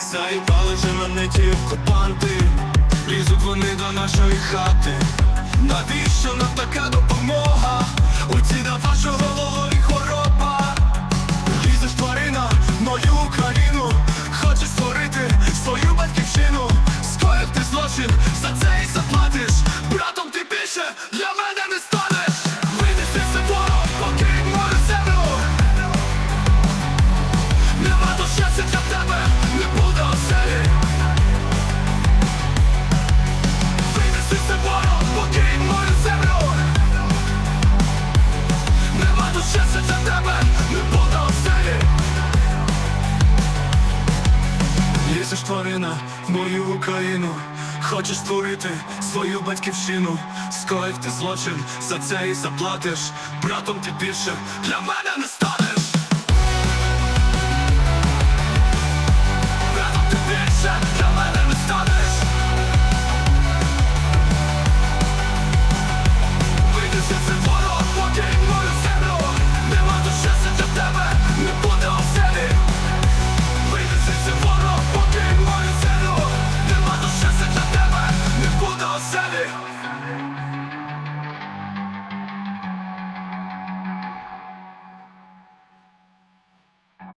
Заїбали же мене ті окупанти Лізуть вони до нашої хати Навіщо нам така допомога? Тварина мою Україну. Хочеш створити свою батьківщину. Скоїв ти злочин, за це і заплатиш. Братом ти більше для мене не станеш